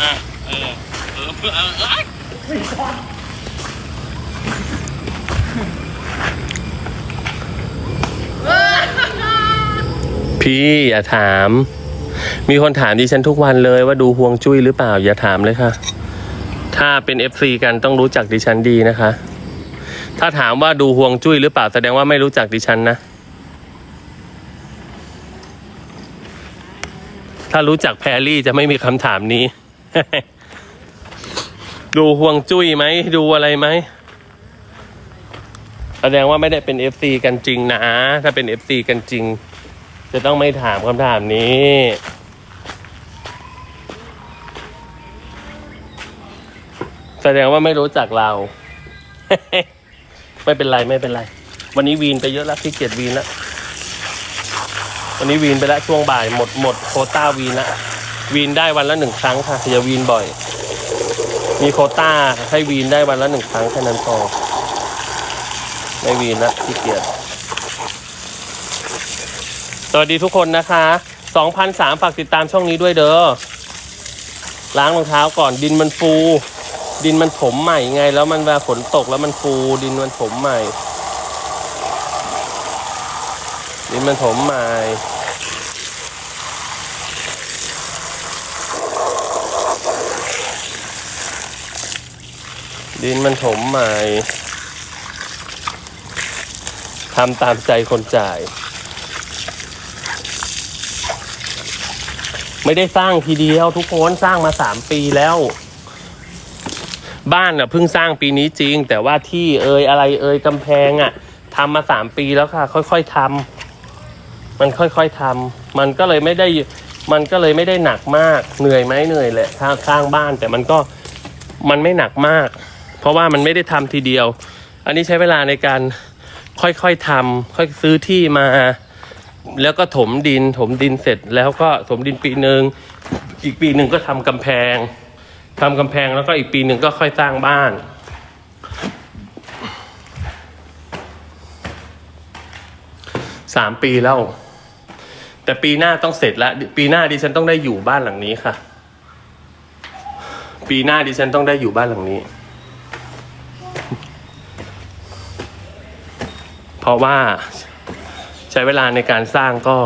อะเออเออเออเออพี่อย่าถาม มีคนถามดิฉันทุกวันเลยว่าดูห่วงจุ้ยหรือเปล่า อย่าถามเลยค่ะ ถ้าเป็น FC กันต้องรู้จักดิฉันดีนะคะ ถ้าถามว่าดูห่วงจุ้ยหรือเปล่าแสดงว่าไม่รู้จักดิฉันนะ ถ้ารู้จักแพรรี่จะไม่มีคำถามนี้ ดูห่วงจุ้ยไหม ดูอะไรไหม แสดงว่าไม่ได้เป็น FC กันจริงนะ ถ้าเป็น FC กันจริง จะต้องไม่ถามคำถามนี้ แสดงว่าไม่รู้จักเรา ไม่เป็นไรไม่เป็นไร วันนี้วีนไปเยอะแล้วขี้เกียจวีนแล้ววันนี้วีนไปแล้วช่วงบ่ายหมดหมดโคต้าวีนแล้ว วีนได้วันละหนึ่งครั้งค่ะอย่าวีนบ่อย มีโคต้าให้วีนได้วันละหนึ่งครั้งแค่นั้นพอไม่วีนล้วขี้เกียจสวัสดีทุกคนนะคะ2,003ฝากติดตามช่องนี้ด้วยเด้อล้างรองเท้าก่อนดินมันฟู ดินมันถมใหม่ไง แล้วมันเวลาฝนตกแล้วมันฟูดินมันถมใหม่ดินมันถมใหม่ ดินมันถมใหม่ทำตามใจคนจ่าย ไม่ได้สร้างทีเดียวทุกคนสร้างมาสามปีแล้ว บ้านอะเพิ่งสร้างปีนี้จริง แต่ว่าที่เอยอะไรเอยกำแพงอะทำมาสามปีแล้วค่ะ ค่อยๆทำมันค่อยๆทำมันก็เลยไม่ได้มันก็เลยไม่ได้หนักมากเหนื่อยไหมเหนื่อยแหละสร้างสร้างบ้านแต่มันก็มันไม่หนักมาก เพราะว่ามันไม่ได้ทำทีเดียว อันนี้ใช้เวลาในการค่อยๆทำค่อยซื้อที่มา แล้วก็ถมดินถมดินเสร็จแล้วก็ถมดินปีหนึ่งอีกปีหนึ่งก็ทำกำแพงทำกำแพงแล้วก็อีกปีหนึ่งก็ค่อยสร้างบ้านสามปีแล้ว แต่ปีหน้าต้องเสร็จแล้ว ปีหน้าดิฉันต้องได้อยู่บ้านหลังนี้ค่ะ ปีหน้าดิฉันต้องได้อยู่บ้านหลังนี้ เพราะว่าใช้เวลาในการสร้างก็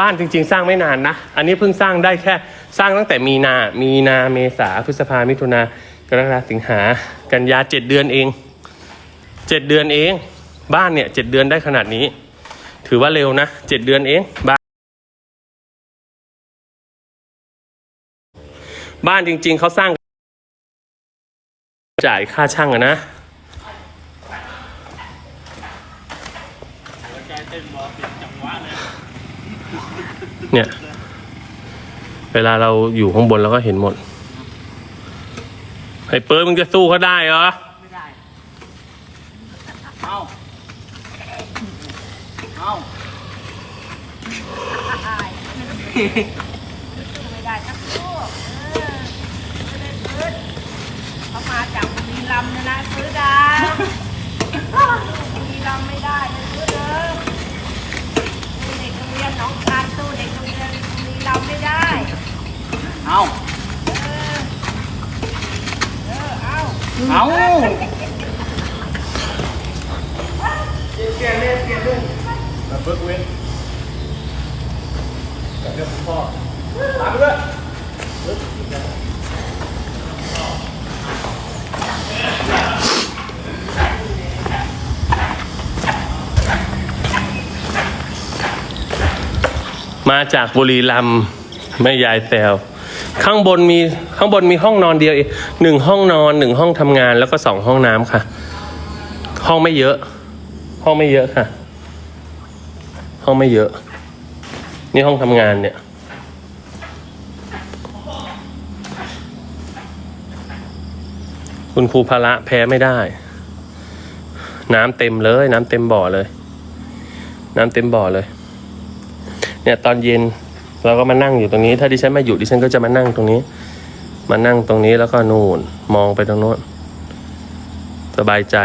บ้านจริง ๆ สร้างไม่นานนะ อันนี้เพิ่งสร้างได้แค่สร้างตั้งแต่มีนา มีนาเมษาพฤษภามิถุนากรกฎาสิงหากันยาเจ็ดเดือนเองเจ็ดเดือนเอง บ้านเนี่ยเจ็ดเดือนได้ขนาดนี้ ถือว่าเร็วนะเจ็ดเดือนเองบ้านบ้านจริง ๆเขาสร้างจ่ายค่าช่างอะนะ หัวใจเต้นรอเปลี่ยนจังหวะเลย เนี่ย เวลาเราอยู่ข้างบนเราก็เห็นหมด ไอ้เปิร์ดมึงจะสู้เขาได้เหรอ ไม่ได้ เอาเอาไม่ได้สักลูกเออไม่ได้ฟื้นเขามาจากบุรีรัมย์เนยนะฟื้นดาวบุรีรัมย์ไม่ได้เลยฟื้นเด้อเด็กโรงเรียนหนองคายสู้เด็กโรงเรียนบุรีรัมย์ไม่ได้ เอา เออ เออ เอา เอาเกี่ยวเร็วเกี่ยวเร็วมาจากบุรีรัมย์แม่ยายแซว ข้างบนมีข้างบนมีห้องนอนเดียวเองหนึ่งห้องนอนหนึ่งห้องทำงานแล้วก็สองห้องน้ำค่ะ ห้องไม่เยอะ ห้องไม่เยอะค่ะ ห้องไม่เยอะ นี่ห้องทำงานเนี่ยคุณครูพละแพ้ไม่ได้ น้ำเต็มเลย น้ำเต็มบ่อเลย น้ำเต็มบ่อเลย เนี่ยตอนเย็น เราก็มานั่งอยู่ตรงนี้ ถ้าดิฉันมาอยู่ดิฉันก็จะมานั่งตรงนี้ มานั่งตรงนี้แล้วก็นู่นมองไปตรงโน้นสบายใจ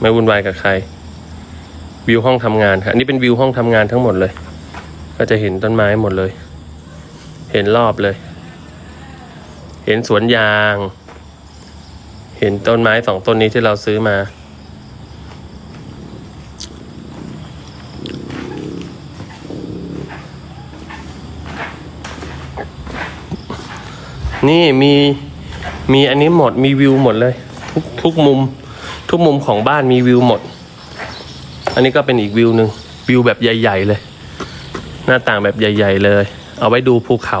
ไม่วุ่นวายกับใคร วิวห้องทำงานค่ะอันนี้เป็นวิวห้องทำงานทั้งหมดเลย ก็จะเห็นต้นไม้หมดเลย เห็นรอบเลย เห็นสวนยาง เห็นต้นไม้สองต้นนี้ที่เราซื้อมา นี่มีมีอันนี้หมดมีวิวหมดเลย ทุกทุกมุม ทุกมุมของบ้านมีวิวหมด อันนี้ก็เป็นอีกวิวหนึ่งวิวแบบใหญ่ ๆ เลย หน้าต่างแบบใหญ่ ๆ เลย เอาไว้ดูภูเขา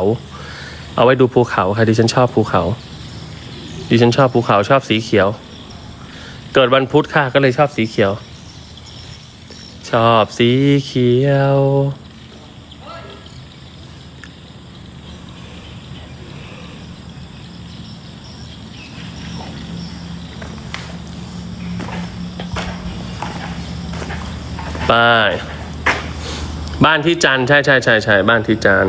เอาไว้ดูภูเขาค่ะดิฉันชอบภูเขา ดิฉันชอบภูเขาชอบสีเขียว เกิดวันพุธค่ะก็เลยชอบสีเขียว ชอบสีเขียว ไป บ้านที่จันใช่ใช่ใช่ใช่บ้านที่จัน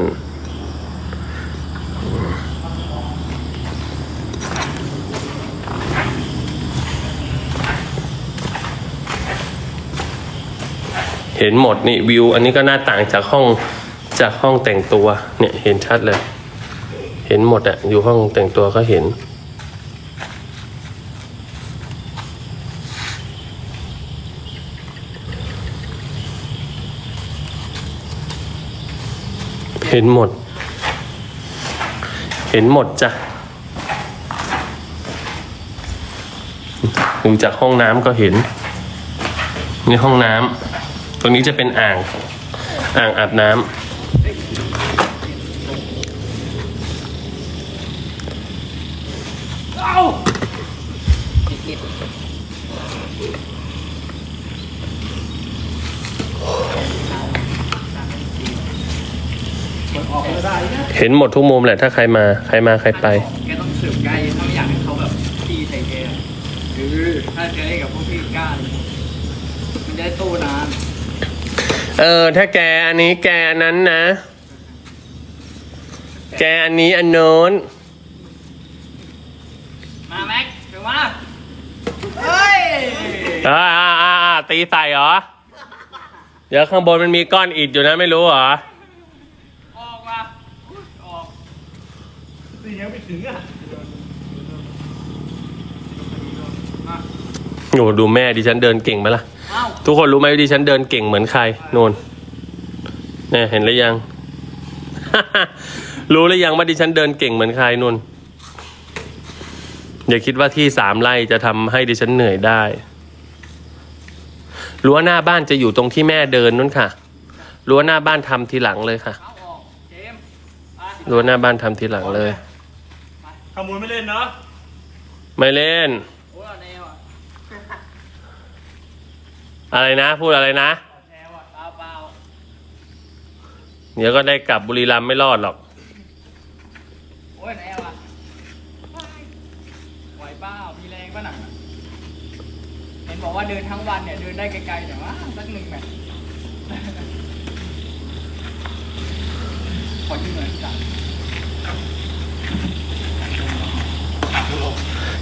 เห็นหมดนี่วิว อันนี้ก็หน้าต่างจากห้องจากห้องแต่งตัวเนี่ยเห็นชัดเลย เห็นหมดอะอยู่ห้องแต่งตัวก็เห็น เห็นหมด เห็นหมดจ้ะ ดูจากห้องน้ำก็เห็น นี่ห้องน้ำตรงนี้จะเป็นอ่าง อ่างอาบน้ำ เห็นหมดทุกมุมแหละถ้าใครมาใครมาใครไปแกต้องสืบใกล้ถ้าไม่อยากให้เขาแบบพี่ใส่แกคือถ้าจะได้กับพวกพี่กล้ามันจะได้ตู้นานเออ ถ้าแกอันนี้แกอันนั้นนะ แกอันนี้อันโน้น มาแม็กเดี๋ยวมาเฮ้ยอ่าอ่าอ่าอ่าตีใส่เหรอ เดี๋ยวข้างบนมันมีก้อนอิฐอยู่นะไม่รู้เหรอ ออกมาออก นี่ยังไม่ถึงอะโอ้ดูแม่ดิฉันเดินเก่งไหมล่ะเอ้าทุกคนรู้ไหมว่าดิฉันเดินเก่งเหมือนใครนูนเนี่ยเห็นหรือยัง รู้หรือยังว่าดิฉันเดินเก่งเหมือนใครนูนอย่าคิดว่าที่สามไร่จะทำให้ดิฉันเหนื่อยได้รั้วหน้าบ้านจะอยู่ตรงที่แม่เดินนู่นค่ะรั้วหน้าบ้านทำทีหลังเลยค่ะเอาออกเจมส์ไปรั้วหน้าบ้านทำทีหลังเลย ขโมยไม่เล่นเนาะไม่เล่น โอ้ยเอาแนวอะอะไรนะ พูดอะไรนะ แนวอะเปล่าเปล่าเดี๋ยวก็ได้กลับบุรีรัมย์ไม่รอดหรอก โอ้ยแนวอะไหวเปล่ามีแรงป่ะหนักเห็นบอกว่าเดินทั้งวันเนี่ยเดินได้ไกลๆแต่ว่าสักหนึ่งแมตช์ขอยืมหน่อยจ้ะ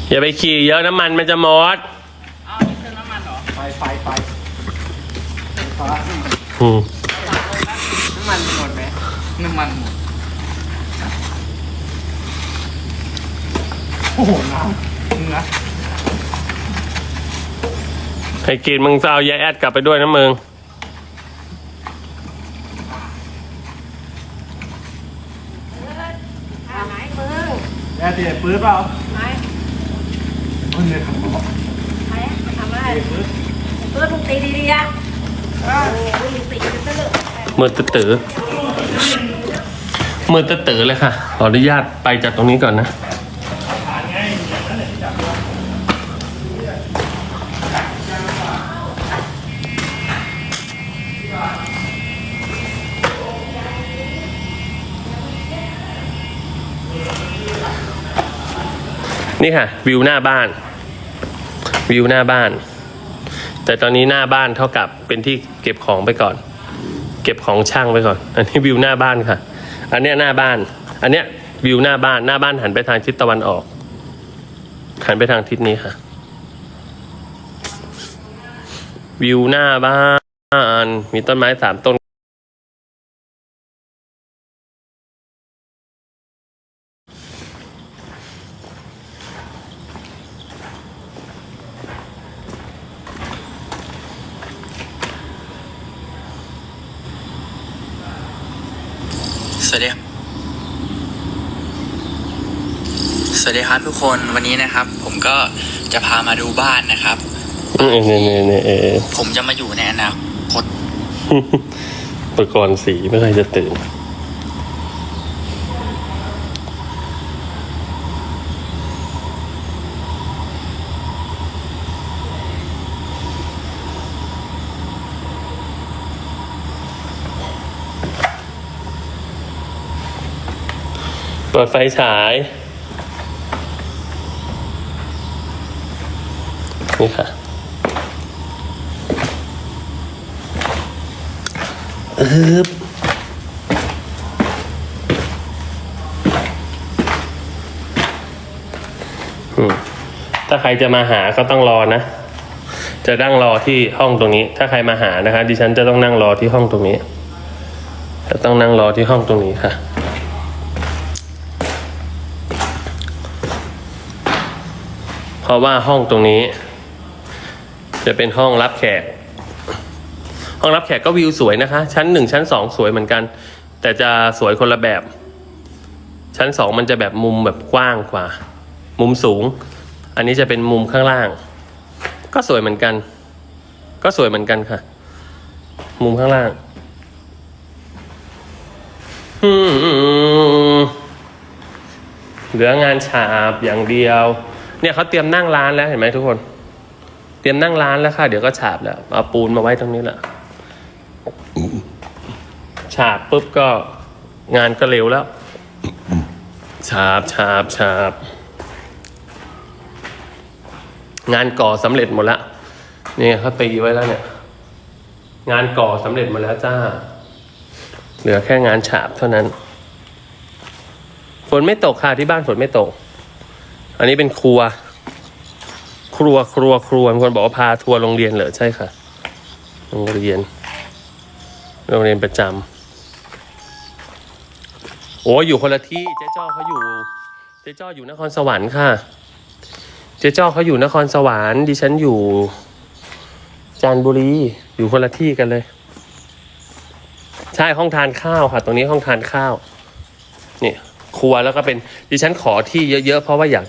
อย่าไปขี่เยอะน้ำมันมันจะหมดอ้าวนี่เติมน้ำมันเหรอไฟไฟไฟฟ้าอืมน้ำมันหมดไหมน้ำมันหมดโอ้โหน้ำเนื้อให้กินมึงจะเอายายแอดกลับไปด้วยนะมึงอ่าไหนมึงแอร์เตียปื้ดเปล่า ไหนมันเนี่ยครับบอกไหนทำอะไรเปิดมึงตีดีๆอะเออมึงตีกันซะเลยมือตื้อมือตื้อเลยค่ะ ขออนุญาตไปจากตรงนี้ก่อนนะนี่ค่ะ วิวหน้าบ้าน วิวหน้าบ้าน แต่ตอนนี้หน้าบ้านเท่ากับเป็นที่เก็บของไปก่อน เก็บของช่างไปก่อน อันนี้วิวหน้าบ้านค่ะ อันเนี้ยหน้าบ้าน อันเนี้ยวิวหน้าบ้านหน้าบ้านหันไปทางทิศตะวันออกหันไปทางทิศนี้ค่ะ วิวหน้าบ้าน มีต้นไม้สามต้นน สวัสดีครับสวัสดีครับทุกคนวันนี้นะครับ ผมก็จะพามาดูบ้านนะครับเออเนี่ยเนี่ยเนี่ยเออผมจะมาอยู่ในอนาคตประกรณ์สีไม่เคยจะตื่น ปิดไฟฉายนี่ค่ะอึบถ้าใครจะมาหาก็ต้องรอนะ จะนั่งรอที่ห้องตรงนี้ ถ้าใครมาหานะคะ ดิฉันจะต้องนั่งรอที่ห้องตรงนี้ จะต้องนั่งรอที่ห้องตรงนี้ค่ะ เพ ราะว่าห้องตรงนี้ จะเป็นห้องรับแขก ห้องรับแขกก็วิวสวยนะคะ ชั้นหนึ่งชั้นสองสวยเหมือนกัน แต่จะสวยคนละแบบ ชั้นสองมันจะแบบมุมแบบกว้างกว่า มุมสูง อันนี้จะเป็นมุมข้างล่าง ก็สวยเหมือนกัน ก็สวยเหมือนกันค่ะ มุมข้างล่างเหลืองานฉาบอย่างเดียว เนี่ยเขาเตรียมนั่งร้านแล้วเห็นไหมทุกคน เตรียมนั่งร้านแล้วค่ะ เดี๋ยวก็ฉาบแล้วเอาปูนมาไว้ตรงนี้แหละฉาบปุ๊บก็งานก็เร็วแล้วฉาบฉาบฉาบงานก่อสำเร็จหมดแล้วนี่เขาตีไว้แล้วเนี่ย งานก่อสำเร็จหมดแล้วจ้า เหลือแค่งานฉาบเท่านั้น ฝนไม่ตกค่ะที่บ้านฝนไม่ตก อันนี้เป็นครัว ครัวครัวครัวมีคนบอกว่าพาทัวร์โรงเรียนเหรอใช่ค่ะ โรงเรียน โรงเรียนประจำโอ้อยู่คนละที่เจ๊จ้อเขาอยู่ เจ๊จ้ออยู่นครสวรรค์ค่ะ เจ๊จ้อเขาอยู่นครสวรรค์ดิฉันอยู่ จันทบุรีอยู่คนละที่กันเลย ใช่ห้องทานข้าวค่ะ ตรงนี้ห้องทานข้าว เนี่ยครัวแล้วก็เป็นดิฉันขอที่เยอะๆเพราะว่าอยาก